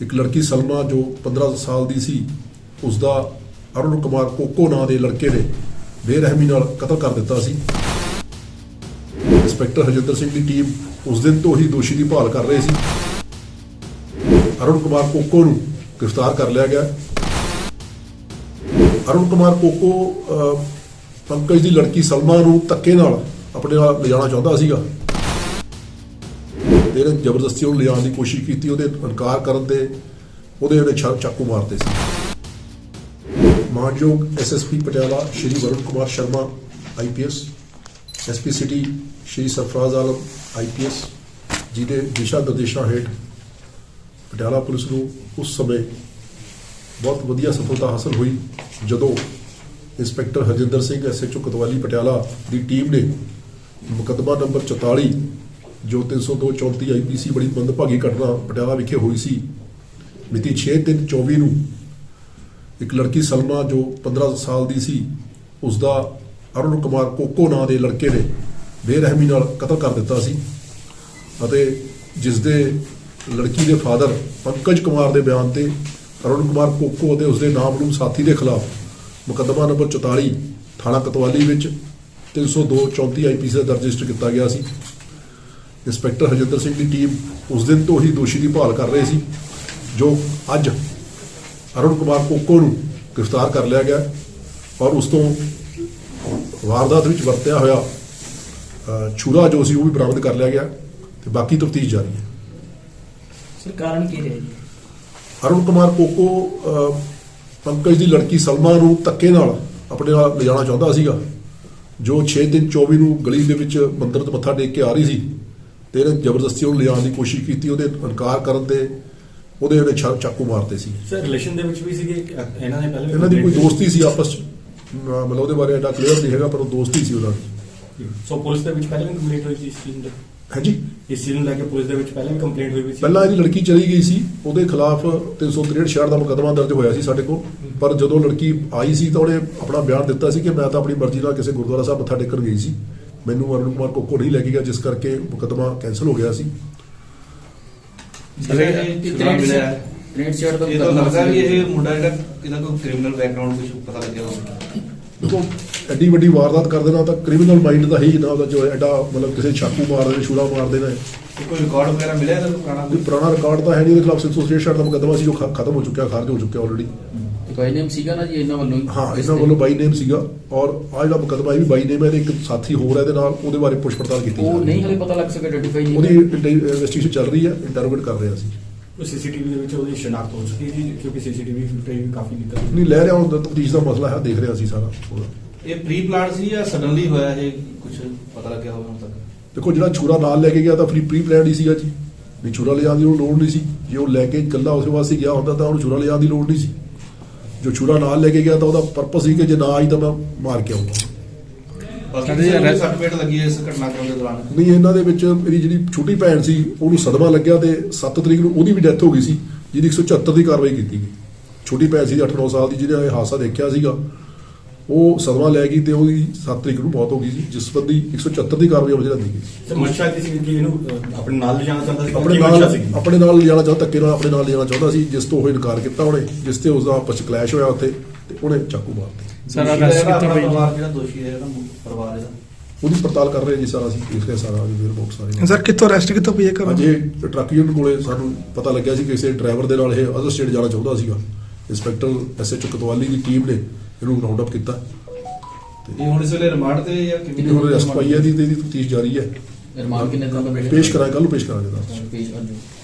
ਇੱਕ ਲੜਕੀ ਸਲਮਾ ਜੋ 15 ਸਾਲ ਦੀ ਸੀ ਉਸ ਦਾ ਅਰੁਣ ਕੁਮਾਰ ਕੋਕੋ ਨਾਂ ਦੇ ਲੜਕੇ ਨੇ ਬੇਰਹਿਮੀ ਨਾਲ ਕਤਲ ਕਰ ਦਿੱਤਾ ਸੀ। ਇੰਸਪੈਕਟਰ ਹਰਜਿੰਦਰ ਸਿੰਘ ਦੀ ਟੀਮ ਉਸ ਦਿਨ ਤੋਂ ਹੀ ਦੋਸ਼ੀ ਦੀ ਭਾਲ ਕਰ ਰਹੀ ਸੀ। ਅਰੁਣ ਕੁਮਾਰ ਕੋਕੋ ਨੂੰ ਗ੍ਰਿਫਤਾਰ ਕਰ ਲਿਆ ਗਿਆ। ਅਰੁਣ ਕੁਮਾਰ ਕੋਕੋ ਪੰਕਜ ਦੀ ਲੜਕੀ ਸਲਮਾ ਨੂੰ ਧੱਕੇ ਨਾਲ ਆਪਣੇ ਨਾਲ ਲਿਜਾਣਾ ਚਾਹੁੰਦਾ ਸੀਗਾ। ਇਹਨੇ ਜ਼ਬਰਦਸਤੀ ਉਹਨੂੰ ਲਿਆਉਣ ਦੀ ਕੋਸ਼ਿਸ਼ ਕੀਤੀ, ਉਹਦੇ ਇਨਕਾਰ ਕਰਨ ਤੇ ਉਹਦੇ ਉਹਨੇ ਛਾ- ਚਾਕੂ ਮਾਰਤੇ ਸੀ। ਮਾਨਯੋਗ SSP Patiala Shri Varun Kumar Sharma IPS SP city Shri Sarfaraz Alam IPS ਜਿਹਦੇ ਦਿਸ਼ਾ ਨਿਰਦੇਸ਼ਾਂ ਹੇਠ ਪਟਿਆਲਾ ਪੁਲਿਸ ਨੂੰ ਉਸ ਸਮੇਂ ਬਹੁਤ ਵਧੀਆ ਸਫਲਤਾ ਹਾਸਲ ਹੋਈ, ਜਦੋਂ ਇੰਸਪੈਕਟਰ ਹਰਜਿੰਦਰ ਸਿੰਘ ਐਸਐਚਓ ਕਤਵਾਲੀ ਪਟਿਆਲਾ ਦੀ ਟੀਮ ਨੇ ਮੁਕੱਦਮਾ ਨੰਬਰ 44 ਜੋ 302 34 ਆਈਪੀਸੀ ਬੜੀ ਮੰਦਭਾਗੀ ਘਟਨਾ ਪਟਿਆਲਾ ਵਿਖੇ ਹੋਈ ਸੀ। ਮਿਤੀ 6/3/24 ਨੂੰ ਇੱਕ ਲੜਕੀ ਸਲਮਾ ਜੋ 15 ਸਾਲ ਦੀ ਸੀ ਉਸ ਦਾ ਅਰੁਣ ਕੁਮਾਰ ਕੋਕੋ ਨਾਂ ਦੇ ਲੜਕੇ ਨੇ ਬੇਰਹਿਮੀ ਨਾਲ ਕਤਲ ਕਰ ਦਿੱਤਾ ਸੀ ਅਤੇ ਜਿਸ ਦੇ ਲੜਕੀ ਦੇ ਫਾਦਰ ਪੰਕਜ ਕੁਮਾਰ ਦੇ ਬਿਆਨ ਤੇ ਅਰੁਣ ਕੁਮਾਰ ਕੋਕੋ ਅਤੇ ਉਸ ਉਸਦੇ ਨਾਮਲੂਮ ਸਾਥੀ ਦੇ ਖਿਲਾਫ ਮੁਕੱਦਮਾ ਨੰਬਰ 44 ਥਾਣਾ ਕਤਵਾਲੀ ਵਿੱਚ 302 34 ਆਈਪੀਸੀ ਦਾ ਰਜਿਸਟਰ ਕੀਤਾ ਗਿਆ ਸੀ। ਇੰਸਪੈਕਟਰ ਹਰਜਿੰਦਰ ਸਿੰਘ ਦੀ ਟੀਮ ਉਸ ਦਿਨ ਤੋਂ ਹੀ ਦੋਸ਼ੀ ਦੀ ਭਾਲ ਕਰ ਰਹੀ ਸੀ ਜੋ ਅੱਜ ਅਰੁਣ ਕੁਮਾਰ ਕੋਕੋ ਨੂੰ ਗ੍ਰਿਫਤਾਰ ਕਰ ਲਿਆ ਗਿਆ ਔਰ ਉਸ ਤੋਂ ਵਾਰਦਾਤ ਵਿੱਚ ਵਰਤਿਆ ਹੋਇਆ ਛੁਰਾ ਜੋ ਸੀ ਉਹ ਵੀ ਬਰਾਮਦ ਕਰ ਲਿਆ ਗਿਆ ਤੇ ਬਾਕੀ ਤਫਤੀਸ਼ ਜਾਰੀ ਹੈ। ਸਰ ਕਾਰਨ ਕੀ ਰਿਹਾ ਜੀ? ਅਰੁਣ ਕੁਮਾਰ ਕੋਕੋ ਪੰਕਜ ਦੀ ਲੜਕੀ ਸਲਮਾ ਨੂੰ ਧੱਕੇ ਨਾਲ ਆਪਣੇ ਨਾਲ ਲਿਜਾਣਾ ਚਾਹੁੰਦਾ ਸੀਗਾ ਜੋ 6/3/24 ਨੂੰ ਗਲੀ ਦੇ ਵਿੱਚ ਮੰਦਰ ਤੋਂ ਮੱਥਾ ਟੇਕ ਕੇ ਆ ਰਹੀ ਸੀ। ਤੇ ਇਹਨੇ ਜ਼ਬਰਦਸਤੀ ਉਹਨੂੰ ਲਿਜਾਣ ਦੀ ਕੋਸ਼ਿਸ਼ ਕੀਤੀ ਉਹਦੇ ਇਨਕਾਰ ਕਰਨ ਤੇ ਉਹਦੇ ਛਾ- ਚਾਕੂ ਮਾਰਤੇ ਸੀ। ਸਰ ਰਿਲੇਸ਼ਨ ਦੇ ਵਿੱਚ ਵੀ ਸੀਗੇ? ਇਹਨਾਂ ਨੇ ਪਹਿਲੇ ਇਹਨਾਂ ਦੀ ਕੋਈ ਦੋਸਤੀ ਸੀ ਆਪਸ ਮਤਲਬ ਉਹਦੇ ਬਾਰੇ ਐਡਾ ਕਲੀਅਰ ਨਹੀਂ ਹੈਗਾ ਪਰ ਉਹ ਦੋਸਤੀ ਸੀ ਉਹਨਾਂ ਦੀ। ਸੋ ਪੁਲਿਸ ਦੇ ਵਿੱਚ ਪਹਿਲਾਂ ਵੀ ਕੰਪਲੇਂਟ ਹੋਈ ਸੀ ਇਸ ਚੀਜ਼ ਹਾਂਜੀ। ਇਸ ਚੀਜ਼ ਨੂੰ ਲੈ ਕੇ ਪੁਲਿਸ ਦੇ ਵਿੱਚ ਪਹਿਲਾਂ ਵੀ ਕੰਪਲੇਂਟ ਹੋਈ ਸੀ? ਪਹਿਲਾਂ ਇਹਦੀ ਲੜਕੀ ਚਲੀ ਗਈ ਸੀ ਉਹਦੇ ਖਿਲਾਫ 363 ਛਿਆਹਠ ਦਾ ਮੁਕੱਦਮਾ ਦਰਜ ਹੋਇਆ ਸੀ ਸਾਡੇ ਕੋਲ। ਪਰ ਜਦੋਂ ਲੜਕੀ ਆਈ ਸੀ ਤਾਂ ਉਹਨੇ ਆਪਣਾ ਬਿਆਨ ਦਿੱਤਾ ਸੀ ਕਿ ਮੈਂ ਤਾਂ ਆਪਣੀ ਮਰਜ਼ੀ ਨਾਲ ਕਿਸੇ ਗੁਰਦੁਆਰਾ ਸਾਹਿਬ ਮੱਥਾ ਟੇਕਣ ਗਈ ਸੀ। ਮੈਨੂੰ ਅਰੁਣ ਕੁਮਾਰ ਕੋਕੋ ਨਹੀਂ ਲੈ ਕੇ ਗਿਆ ਜਿਸ ਕਰਕੇ ਮੁਕੱਦਮਾ ਕੈਨਸਲ ਹੋ ਗਿਆ ਸੀ। ਰੇਟ ਸ਼ੇਅਰ ਦਾ ਇਹ ਤਾਂ ਲੱਗਦਾ ਵੀ ਇਹ ਮੁੰਡਾ ਜਿਹੜਾ ਇਹਦਾ ਕੋਈ ਕ੍ਰਿਮੀਨਲ ਬੈਕਗ੍ਰਾਉਂਡ ਕੁਝ ਪਤਾ ਲੱਗਿਆ ਹੋਵੇ। ਦੇਖੋ ਐਡੀ ਵੱਡੀ ਵਾਰਦਾਤ ਕਰ ਦੇਣਾ ਤਾਂ ਕ੍ਰਿਮੀਨਲ ਮਾਈਂਡ ਦਾ ਹੀ ਨਾ ਉਹਦਾ ਜੋ ਐਡਾ ਮਤਲਬ ਕਿਸੇ ਚਾਕੂ ਮਾਰ ਦੇਣਾ ਛੁਰਾ ਮਾਰ ਦੇਣਾ ਕੋਈ ਰਿਕਾਰਡ ਵਗੈਰਾ ਮਿਲਿਆ ਇਹਦਾ ਕੋਈ ਪੁਰਾਣਾ ਕੋਈ? ਪੁਰਾਣਾ ਰਿਕਾਰਡ ਤਾਂ ਹੈ ਨਹੀਂ ਉਹਦੇ ਖਿਲਾਫ 363 ਛਿਆਹਠ ਦਾ ਮੁਕੱਦਮਾ ਸੀ ਜੋ ਖਤਮ ਹੋ ਚੁੱਕਿਆ ਖਾਰਜ ਹੋ ਚੁੱਕਿਆ ਆਲਰੇਡੀ ਕੋਈ ਨੇਮ ਸੀਗਾ ਨਾ ਜੀ ਇਹਨਾਂ ਵੱਲੋਂ? ਹੀ? ਹਾਂ ਇਹਨਾਂ ਵੱਲੋਂ ਬਾਈ ਨੇਮ ਸੀਗਾ ਔਰ ਆ ਜਿਹੜਾ ਮੁਕੱਦਮਾ ਇਹ ਵੀ ਬਾਈ ਨੇਮ ਹੈ ਤੇ ਇੱਕ ਸਾਥੀ ਹੋਰ ਹੈ ਇਹਦੇ ਨਾਲ ਉਹਦੇ ਬਾਰੇ ਪੁੱਛ ਪੜਤਾਲ ਕੀਤੀ ਜਾ ਉਹ ਰਹੀ ਨਹੀਂ ਹੈ। ਹਲੇ ਪਤਾ ਲੱਗ ਸਕਿਆ ਆਈਡੈਂਟੀਫਾਈ ਨਹੀਂ ਉਹਦੀ ਇਨਵੈਸਟੀਗੇਸ਼ਨ ਚੱਲ ਰਹੀ ਹੈ ਇੰਟਰੋਗੇਟ ਕਰ ਰਹੇ ਅਸੀਂ। ਉਹ ਸੀਸੀਟੀਵੀ ਦੇ ਵਿੱਚ ਉਹਦੀ ਸ਼ਨਾਖਤ ਹੋ ਚੁੱਕੀ ਸੀ ਕਿਉਂਕਿ ਸੀਸੀਟੀਵੀ ਫੁਟੇਜ ਵੀ ਕਾਫੀ ਨਿਕਲ ਨਹੀਂ ਲੈ ਰਿਹਾ ਹੁਣ ਤਫਤੀਸ਼ ਦਾ ਮਸਲਾ ਹੈ ਦੇਖ ਰਿਹਾ ਸੀ ਸਾਰਾ ਉਹਦਾ। ਇਹ ਪ੍ਰੀ ਪਲਾਨ ਸੀ ਜਾਂ ਸਡਨਲੀ ਹੋਇਆ ਇਹ ਕੁਝ ਪਤਾ ਲੱਗਿਆ ਹੋਵੇ ਹੁਣ ਤੱਕ? ਦੇਖੋ ਜਿਹੜਾ ਛੁਰਾ ਨਾਲ ਲੈ ਕੇ ਗਿਆ ਤਾਂ ਫਰੀ ਪ੍ਰੀ ਪਲਾਨਡ ਹੀ ਸੀਗਾ ਜੀ। ਵੀ ਛੁਰਾ ਲਿਜਾਣ ਦੀ ਲੋੜ ਨਹੀਂ ਸੀ। ਜੇ ਉਹ ਲੈ ਕੇ ਇਕੱਲਾ ਉਸੇ ਵਾਸਤੇ ਗਿਆ ਹੁੰਦਾ ਤਾਂ ਉਹਨੂੰ ਛੁਰਾ ਲਿਜਾਣ ਦੀ ਲੋੜ ਨਹੀਂ ਸੀ। ਜੋ ਛੁਰਾ ਨਾਲ ਲੈ ਕੇ ਗਿਆ ਤਾਂ ਉਹਦਾ ਪਰਪਸ ਸੀ ਕਿ ਜੇ ਨਾ ਆਈ ਤਾਂ ਮੈਂ ਮਾਰ ਕੇ ਆਉਂਗਾ ਬਾਕੀ ਕਿਸੇ ਨੂੰ ਸਰਟੀਫਿਕੇਟ ਲੱਗੀ ਹੈ ਇਸ ਘਟਨਾਕ੍ਰਮ ਦੇ ਦੌਰਾਨ। ਨਹੀਂ ਇਹਨਾਂ ਦੇ ਵਿੱਚ ਮੇਰੀ ਜਿਹੜੀ ਛੋਟੀ ਭੈਣ ਸੀ ਉਹਨੂੰ ਸਦਮਾ ਲੱਗਿਆ ਤੇ 7 ਤਰੀਕ ਨੂੰ ਉਹਦੀ ਵੀ ਡੈਥ ਹੋ ਗਈ ਸੀ ਜਿਹਦੀ 174 ਦੀ ਕਾਰਵਾਈ ਕੀਤੀ ਗਈ। ਛੋਟੀ ਭੈਣ ਸੀ 8-9 ਸਾਲ ਦੀ ਜਿਹਨੇ ਇਹ ਹਾਦਸਾ ਦੇਖਿਆ ਸੀਗਾ। ਉਹ ਸਦਮਾ ਲੈ ਗਈ ਤੇ ਉਹਦੀ 7 ਤਰੀਕ ਨੂੰ ਮੌਤ ਹੋ ਗਈ ਸੀ ਜਿਸ ਸੰਬੰਧੀ 174 ਦੀ ਕਾਰਵਾਈ ਚ ਲਿਆਂਦੀ ਗਈ ਤੇ ਮਨਸ਼ਾ ਕੀ ਸੀ ਕਿ ਇਹਨੂੰ ਅਹ, ਆਪਣੇ ਨਾਲ ਲਿਜਾਣਾ ਚਾਹੁੰਦਾ ਸੀ ਆਪਣੇ ਨਾਲ ਆਪਣੇ ਨਾਲ ਲਿਜਾਣਾ ਚਾਹੁੰਦਾ ਧੱਕੇ ਨਾਲ ਆਪਣੇ ਨਾਲ ਲਿਜਾਣਾ ਚਾਹੁੰਦਾ ਸੀ ਜਿਸ ਤੋਂ ਉਹ ਇਨਕਾਰ ਕੀਤਾ ਉਹਨੇ ਜਿਸ ਤੇ ਉਸਦਾ ਆਪਸ ਚ ਕਲੈਸ਼ ਹੋਇਆ ਉੱਥੇ ਤੇ ਉਹਨੇ ਚਾਕੂ ਮਾਰਤੇ। ਸਰ ਅਰੈਸਟ ਕੀਤਾ ਪਰਿਵਾਰ ਜਿਹੜਾ ਦੋਸ਼ੀ ਹੈ ਜਿਹੜਾ ਪਰਿਵਾਰ ਇਹਦਾ ਉਹਦੀ ਪੜਤਾਲ ਕਰ ਰਹੇ ਜੀ ਸਾਰਾ ਅਸੀਂ ਦੇਖ ਰਹੇ ਸਾਰਾ ਜੀ ਰਿਪੋਰਟ ਸਾਰੇ। ਸਰ ਕਿੱਥੋਂ ਅਰੈਸਟ ਕਿੱਥੋਂ ਪਈ ਹੈ ਕਰੋ ਅੱਜ ਟਰੱਕ ਯੂਨਿਟ ਕੋਲੇ ਸਾਨੂੰ ਪਤਾ ਲੱਗਿਆ ਸੀ ਕਿ ਕਿਸੇ ਡਰਾਈਵਰ ਦੇ ਨਾਲ ਇਹ ਅਦਰ ਸਟੇਟ ਜਾਣਾ ਚਾਹੁੰਦਾ ਸੀਗਾ। ਇੰਸਪੈਕਟਰ ਐਸਐਚਓ ਕਤਵਾਲੀ ਦੀ ਟੀਮ ਨੇ ਇਹਨੂੰ ਰਾਉਂਡ ਅਪ ਕੀਤਾ। ਇਹ ਹੁਣ ਇਸ ਵੇਲੇ ਰਿਮਾਂਡ ਤੇ ਜਾਂ ਕਿਵੇਂ ਇਹਦੀ ਹੁਣ ਅਰੈਸਟ ਪਾਈ ਹੈ ਦੀ ਤੇ ਇਹਦੀ ਤਫਤੀਸ਼ ਜਾਰੀ ਹੈ। ਰਿਮਾਂਡ ਕਿੰਨੇ ਦਿਨ ਦਾ ਪੇਸ਼ ਕਰਾਂਗੇ? ਕੱਲ ਨੂੰ ਪੇਸ਼ ਕਰਾਂਗੇ ਦੱਸ। ਪੇਸ਼ ਅੱਜ